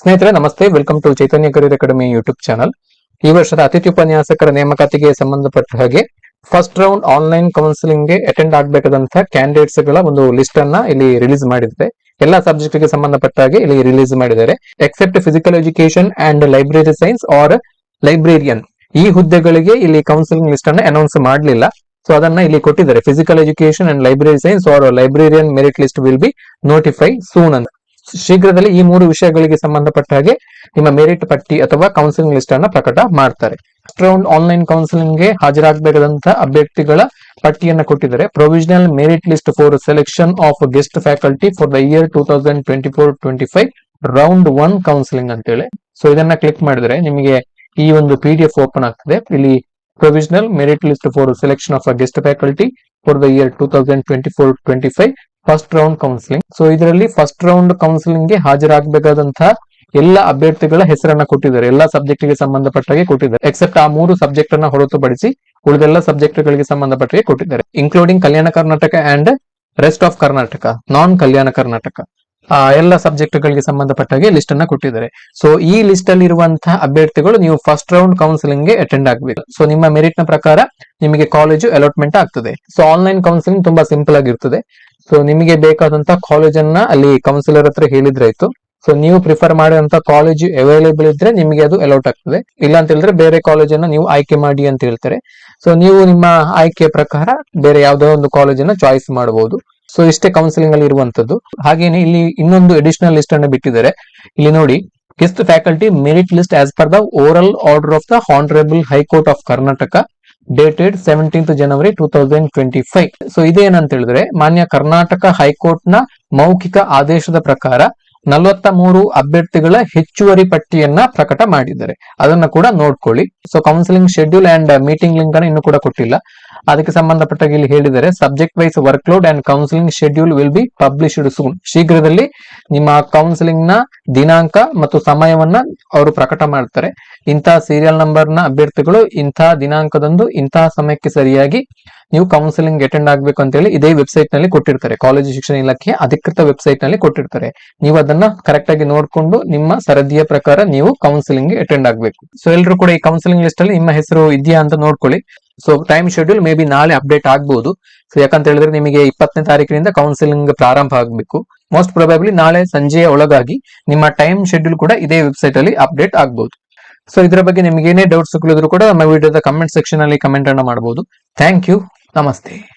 ಸ್ನೇಹಿತರೆ, ನಮಸ್ತೆ. Welcome to Chaitanya career academy YouTube channel ಈ ವರ್ಷದ ಅತಿಥಿ ಉಪನ್ಯಾಸಕರ ನೇಮಕಾತಿಗೆ ಸಂಬಂಧಪಟ್ಟ ಹಾಗೆ ಫಸ್ಟ್ ರೌಂಡ್ ಆನ್ಲೈನ್ ಕೌನ್ಸಿಲಿಂಗ್ಗೆ ಅಟೆಂಡ್ ಆಗಬೇಕಾದಂತಹ ಕ್ಯಾಂಡಿಡೇಟ್ಸ್ಗಳ ಒಂದು ಲಿಸ್ಟ್ ಅನ್ನ ಇಲ್ಲಿ ರಿಲೀಸ್ ಮಾಡಿದ್ದಾರೆ. ಎಲ್ಲಾ ಸಬ್ಜೆಕ್ಟ್ಗೆ ಸಂಬಂಧಪಟ್ಟ ಹಾಗೆ ಇಲ್ಲಿ ರಿಲೀಸ್ ಮಾಡಿದ್ದಾರೆ. Except physical education and library science or librarian ಈ ಹುದ್ದೆಗಳಿಗೆ ಇಲ್ಲಿ ಕೌನ್ಸಿಲಿಂಗ್ ಲಿಸ್ಟ್ ಅನ್ನ ಅನೌನ್ಸ್ ಮಾಡಲಿಲ್ಲ. ಸೊ ಅದನ್ನ ಇಲ್ಲಿ ಕೊಟ್ಟಿದ್ದಾರೆ. Physical education and library science or librarian merit list will be notify soon ಅಂತ. ಶೀಘ್ರದಲ್ಲಿ ಈ ಮೂರು ವಿಷಯಗಳಿಗೆ ಸಂಬಂಧಪಟ್ಟ ಹಾಗೆ ನಿಮ್ಮ ಮೆರಿಟ್ ಪಟ್ಟಿ ಅಥವಾ ಕೌನ್ಸಿಲಿಂಗ್ ಲಿಸ್ಟ್ ಅನ್ನ ಪ್ರಕಟ ಮಾಡ್ತಾರೆ. ರೌಂಡ್ ಆನ್ಲೈನ್ ಕೌನ್ಸಿಲಿಂಗ್ಗೆ ಹಾಜರಾಗಬೇಕಾದಂತಹ ಅಭ್ಯರ್ಥಿಗಳ ಪಟ್ಟಿಯನ್ನು ಕೊಟ್ಟಿದ್ದಾರೆ. Provisional merit list for selection of guest faculty for the year two thousand twenty four twenty five round one counselling ಅಂತೇಳಿ. ಸೊ ಇದನ್ನ ಕ್ಲಿಕ್ ಮಾಡಿದ್ರೆ ನಿಮಗೆ ಈ ಒಂದು ಪಿ ಡಿ ಎಫ್ ಓಪನ್ ಆಗ್ತದೆ. ಇಲ್ಲಿ provisional merit list for selection of a guest faculty for the year two thousand twenty four twenty five first round counselling so ಇದರಲ್ಲಿ first round ಕೌನ್ಸಿಲಿಂಗ್ಗೆ ಹಾಜರಾಗಬೇಕಾದಂತಹ ಎಲ್ಲ ಅಭ್ಯರ್ಥಿಗಳ ಹೆಸರನ್ನ ಕೊಟ್ಟಿದ್ದಾರೆ. ಎಲ್ಲ ಸಬ್ಜೆಕ್ಟ್ಗೆ ಸಂಬಂಧಪಟ್ಟಾಗೆ ಕೊಟ್ಟಿದ್ದಾರೆ. ಎಕ್ಸೆಪ್ಟ್ ಆ ಮೂರು ಸಬ್ಜೆಕ್ಟ್ ಅನ್ನ ಹೊರತುಪಡಿಸಿ ಉಳಿದೆಲ್ಲ ಸಬ್ಜೆಕ್ಟ್ ಗಳಿಗೆ ಸಂಬಂಧಪಟ್ಟಾಗೆ ಕೊಟ್ಟಿದ್ದಾರೆ. Including Kalyana Karnataka and rest of Karnataka non Kalyana Karnataka. ಆ ಎಲ್ಲ ಸಬ್ಜೆಕ್ಟ್ ಗಳಿಗೆ ಸಂಬಂಧಪಟ್ಟಾಗೆ ಲಿಸ್ಟ್ ಅನ್ನ ಕೊಟ್ಟಿದ್ದಾರೆ. ಸೊ ಈ ಲಿಸ್ಟ್ ಅಲ್ಲಿ ಇರುವಂತಹ ಅಭ್ಯರ್ಥಿಗಳು ನೀವು ಫಸ್ಟ್ ರೌಂಡ್ ಕೌನ್ಸಿಲಿಂಗ್ಗೆ ಅಟೆಂಡ್ ಆಗಬೇಕು. ಸೊ ನಿಮ್ಮ ಮೆರಿಟ್ನ ಪ್ರಕಾರ ನಿಮಗೆ ಕಾಲೇಜು ಅಲಾಟ್ಮೆಂಟ್ ಆಗ್ತದೆ. ಸೊ ಆನ್ಲೈನ್ ಕೌನ್ಸಿಲಿಂಗ್ ತುಂಬಾ ಸಿಂಪಲ್ ಆಗಿರ್ತದೆ. ಸೊ ನಿಮಗೆ ಬೇಕಾದಂತ ಕಾಲೇಜನ್ನ ಅಲ್ಲಿ ಕೌನ್ಸಿಲರ್ ಹತ್ರ ಹೇಳಿದ್ರಾಯ್ತು ಸೊ ನೀವು ಪ್ರಿಫರ್ ಮಾಡಿದಂತ ಕಾಲೇಜ್ ಅವೈಲೇಬಲ್ ಇದ್ರೆ ನಿಮಗೆ ಅದು ಅಲೌಟ್ ಆಗ್ತದೆ. ಇಲ್ಲ ಅಂತ ಹೇಳಿದ್ರೆ ಬೇರೆ ಕಾಲೇಜನ್ನ ನೀವು ಆಯ್ಕೆ ಮಾಡಿ ಅಂತ ಹೇಳ್ತಾರೆ. ಸೊ ನೀವು ನಿಮ್ಮ ಆಯ್ಕೆ ಪ್ರಕಾರ ಬೇರೆ ಯಾವುದೋ ಒಂದು ಕಾಲೇಜನ್ನ ಚಾಯ್ಸ್ ಮಾಡಬಹುದು ಸೊ ಇಷ್ಟೇ ಕೌನ್ಸಿಲಿಂಗ್ ಅಲ್ಲಿ ಇರುವಂತದ್ದು. ಹಾಗೇನೆ ಇಲ್ಲಿ ಇನ್ನೊಂದು ಅಡಿಷನಲ್ ಲಿಸ್ಟ್ ಅನ್ನ ಬಿಟ್ಟಿದ್ದಾರೆ. ಇಲ್ಲಿ ನೋಡಿ guest faculty merit list as per the oral order of the honourable high court of Karnataka dated seventeenth January two thousand twenty five so ಇದೇನಂತ ಹೇಳಿದ್ರೆ ಮಾನ್ಯ ಕರ್ನಾಟಕ ಹೈಕೋರ್ಟ್ನ ಮೌಖಿಕ ಆದೇಶದ ಪ್ರಕಾರ ನಲವತ್ತ ಮೂರು ಅಭ್ಯರ್ಥಿಗಳ ಹೆಚ್ಚುವರಿ ಪಟ್ಟಿಯನ್ನ ಪ್ರಕಟ ಮಾಡಿದ್ದಾರೆ. ಅದನ್ನ ಕೂಡ ನೋಡ್ಕೊಳ್ಳಿ. So counselling schedule and meeting link ಅನ್ನು ಇನ್ನು ಕೂಡ ಕೊಟ್ಟಿಲ್ಲ. ಅದಕ್ಕೆ ಸಂಬಂಧಪಟ್ಟಾಗಿ ಇಲ್ಲಿ ಹೇಳಿದರೆ subject wise work load and counselling schedule will be published soon ಶೀಘ್ರದಲ್ಲಿ ನಿಮ್ಮ ಕೌನ್ಸಿಲಿಂಗ್ನ ದಿನಾಂಕ ಮತ್ತು ಸಮಯವನ್ನ ಅವರು ಪ್ರಕಟ ಮಾಡ್ತಾರೆ. ಇಂತಹ ಸೀರಿಯಲ್ ನಂಬರ್ನ ಅಭ್ಯರ್ಥಿಗಳು ಇಂತಹ ದಿನಾಂಕದಂದು ಇಂತಹ ಸಮಯಕ್ಕೆ ಸರಿಯಾಗಿ ನೀವು ಕೌನ್ಸಿಲಿಂಗ್ ಅಟೆಂಡ್ ಆಗ್ಬೇಕು ಅಂತ ಹೇಳಿ ಇದೇ ವೆಬ್ಸೈಟ್ನಲ್ಲಿ ಕೊಟ್ಟಿರ್ತಾರೆ. ಕಾಲೇಜು ಶಿಕ್ಷಣ ಇಲಾಖೆ ಅಧಿಕೃತ ವೆಬ್ಸೈಟ್ನಲ್ಲಿ ಕೊಟ್ಟಿರ್ತಾರೆ. ನೀವು ಅದನ್ನ ಕರೆಕ್ಟ್ ಆಗಿ ನೋಡ್ಕೊಂಡು ನಿಮ್ಮ ಸರದಿಯ ಪ್ರಕಾರ ನೀವು ಕೌನ್ಸಿಲಿಂಗ್ ಅಟೆಂಡ್ ಆಗ್ಬೇಕು. ಸೊ ಎಲ್ಲರೂ ಕೂಡ ಈ ಕೌನ್ಸಿಲಿಂಗ್ ಲಿಸ್ಟ್ ಅಲ್ಲಿ ನಿಮ್ಮ ಹೆಸರು ಇದೆಯಾ ಅಂತ ನೋಡ್ಕೊಳ್ಳಿ. So time schedule may be ನಾಳೆ ಅಪ್ಡೇಟ್ ಆಗ್ಬಹುದು ಸೊ ಯಾಕಂತ ಹೇಳಿದ್ರೆ ನಿಮಗೆ ಇಪ್ಪತ್ತನೇ ತಾರೀಕಿನಿಂದ ಕೌನ್ಸಿಲಿಂಗ್ ಪ್ರಾರಂಭ ಆಗಬೇಕು. ಮೋಸ್ಟ್ ಪ್ರೊಬಾಬ್ಲಿ ನಾಳೆ ಸಂಜೆಯ ಒಳಗಾಗಿ ನಿಮ್ಮ ಟೈಮ್ ಶೆಡ್ಯೂಲ್ ಕೂಡ ಇದೇ ವೆಬ್ಸೈಟ್ ಅಲ್ಲಿ ಅಪ್ಡೇಟ್ ಆಗಬಹುದು ಸೊ ಇದರ ಬಗ್ಗೆ ನಿಮಗೆ ಏನೇ ಡೌಟ್ಸ್ ಕೂಡ ನಮ್ಮ ವಿಡಿಯೋದ ಕಮೆಂಟ್ ಸೆಕ್ಷನ್ ಅಲ್ಲಿ ಕಮೆಂಟ್ ಅನ್ನ ಮಾಡಬಹುದು ಥ್ಯಾಂಕ್ ಯು ನಮಸ್ತೆ